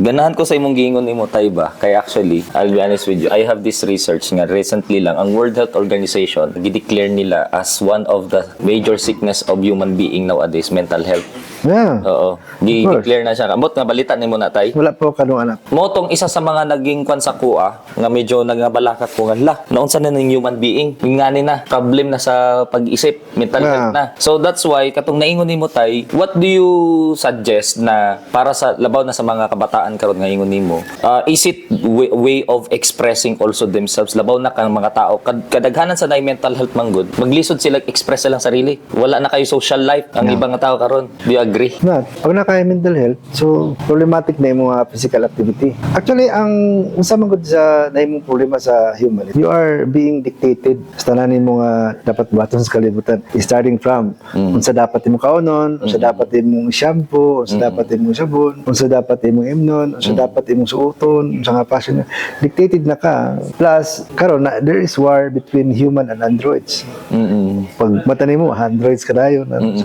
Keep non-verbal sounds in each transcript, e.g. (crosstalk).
Ganahan ko sa imong giingon nimo tay ba? Kay actually, I'll be honest with you, I have this research nga recently lang ang World Health Organization gi-declare nila as one of the major sickness of human being nowadays, mental health. Yeah. Oo. Gi-declare na siya. Ambot nga balita nimo na tay. Wala po kanong anak. Mo tong isa sa mga naging kwan sa kuha nga medyo nagabalakat ko nga la naunsa na ning human being ngani na problem na sa pag-isip mental Yeah. health na so that's why katong naingon nimo tay what do you suggest na para sa labaw na sa mga kabataan karon nga ingon nimo uh, is it way, way of expressing also themselves labaw na kang mga tao Kad, kadaghanan sa nay mental health manggod maglisod sila express silang sarili wala na kayo social life ang ibang nga tao karon do you agree Na, pag na kaya mental health, so problematic na yung mga physical activity. Actually, ang unsa man gud sa na imong problema sa human, you are being dictated sa tananin mo nga dapat baton sa kalibutan. Starting from unsa dapat imong kaunon, unsa dapat imong shampoo, unsa dapat imong sabon, unsa dapat imong imnon, unsa dapat imong suoton, unsa nga fashion. Dictated na ka. Plus, karon na there is war between human and androids mm pag mata mo, androids ka dayon. Ano?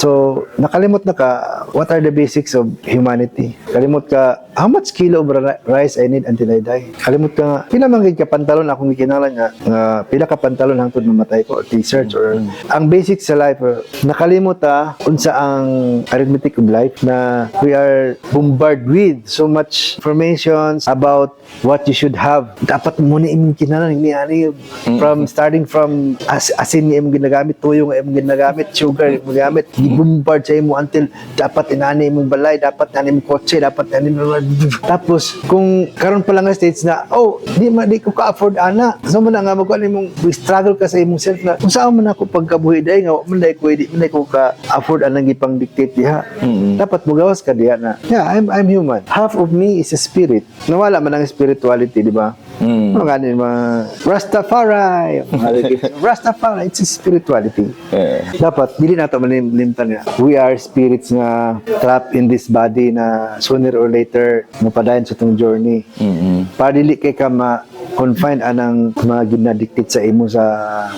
So, nakalimot na ka, what are the basics of humanity? Kalimot ka, how much kilo of ri- rice I need until I die? Kalimot ka nga, pila man gid ka pantalon akong gikinalan nga, nga pila ka pantalon hangtod mamatay ko, or t-shirt, or ang basics sa life, or, nakalimot ta, unsa ang arithmetic of life na we are bombarded with so much information about what you should have. Dapat mo na imong kinalan, ni ani, from starting from as, asin ni imong ginagamit, tuyo nga imong ginagamit, sugar imong ginagamit, i-bombard sa imo until dapat inani imong balay, dapat inani imong kotse, dapat inani imong... Tapos, kung karon pa lang nga states na, oh, di ma di ko ka-afford ana. So mo na nga magkuhan imong struggle ka sa imong self na, kung saan man ako pagkabuhi dahil nga, man ko, di man ko ka-afford anang ipang dictate diha. Dapat mugawas ka diha na, yeah, I'm, I'm human. Half of me is a spirit. Nawala man ang spirituality, di ba? Mm. Nga din mga Rastafari. (laughs) Rastafari, it's a spirituality. Eh. Dapat, dili na ito malimtan nga. We are spirits nga trapped in this body na sooner or later mapadayon sa itong journey. mm Para dili kay ka ma-confine anang mga ginadictate sa imo sa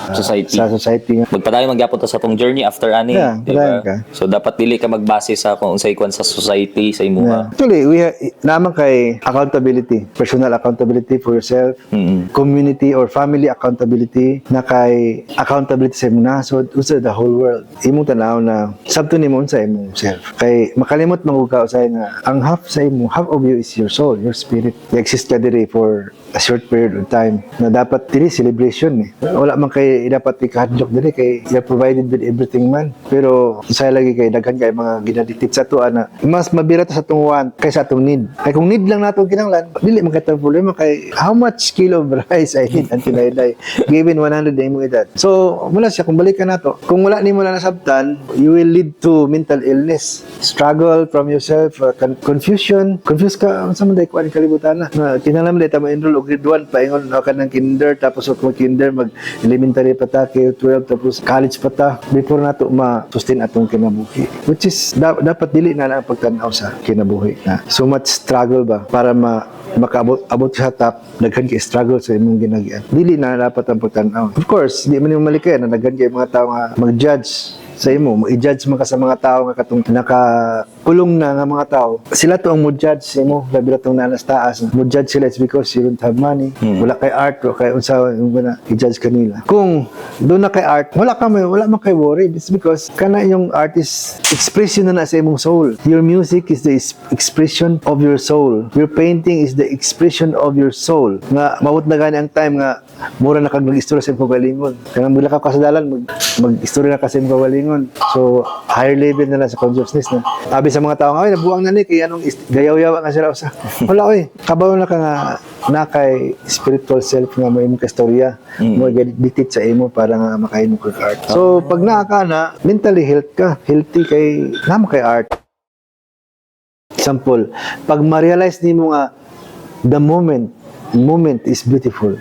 Society. Sa society nga. magpadayon magyapon ta sa tong journey after ani Yeah, di ba? padayon ka. so dapat dili ka magbase sa kung unsay kwan sa society sa Yeah. imuha Actually, we ha- naman kay accountability, personal accountability for yourself, Mm-mm. community or family accountability, na kay accountability sa imong nasod, usa the whole world. Imong tanaw na sabto nimo sa imong self. Kay makalimot man ug ka usay nga ang half sa imo, half of you is your soul, your spirit. I-exist ka diri for a short period of time na dapat diri celebration eh. Wala man kay dapat ikahadlok diri kay you're provided with everything man. Pero sa lagi kay daghan kay mga ginadictate sa tuwa na mas mabira ta sa atong want kaysa atong need. Kay kung need lang nato kinahanglan, dili man katong problema kay how much kilo of rice I need until I given 100 na imong edad. So, mula siya kung balikan nato, kung wala nimo na nasabtan, you will lead to mental illness, struggle from yourself, uh, con- confusion, confused ka unsa man day kuan kalibutan na. na kinahanglan mo mo enroll og grade 1 paingon na ka ng kinder. Tapos og kinder mag elementary pa ta kay 12 tapos college pa ta before nato ma-sustain atong kinabuhi. Which is da- dapat dili na lang ang pagtanaw sa kinabuhi na. So much struggle ba para ma makaabot abot sa top daghan kay struggle sa imong ginagian dili na dapat ang pagtanaw. Of course di man yung malikayan na daghan kay mga tao nga mag-judge sa imo, i-judge man ka sa mga tao nga katong nakakulong na nga mga tao. Sila to ang mo-judge sa imo, labi na tong nanas taas. Mo-judge sila it's because you don't have money. Wala kay art o kay unsa yung na i-judge kanila. Kung doon na kay art, wala ka may wala man kay worry. It's because kana yung art is expression na na sa imong soul. Your music is the expression of your soul. Your painting is the expression of your soul. Nga mawut na gani ang time nga mura na kag mag-istorya sa imong kagalingon. Kaya mula ka kasadalan mag mag-istorya na ka sa imong kagalingon. So higher level na lang sa consciousness na. Sabi sa mga tao nga, "Ay, nabuang na ni kay anong is- gayaw-yaw nga sila usa." (laughs) Wala oy, kabaw na ka nga na kay spiritual self nga mo imong kastorya. Mo dictate sa imo para nga makain mo kag art. So pag naa ka na, mentally health ka, healthy kay namo kay art. Example, pag ma-realize nimo nga the moment, moment is beautiful.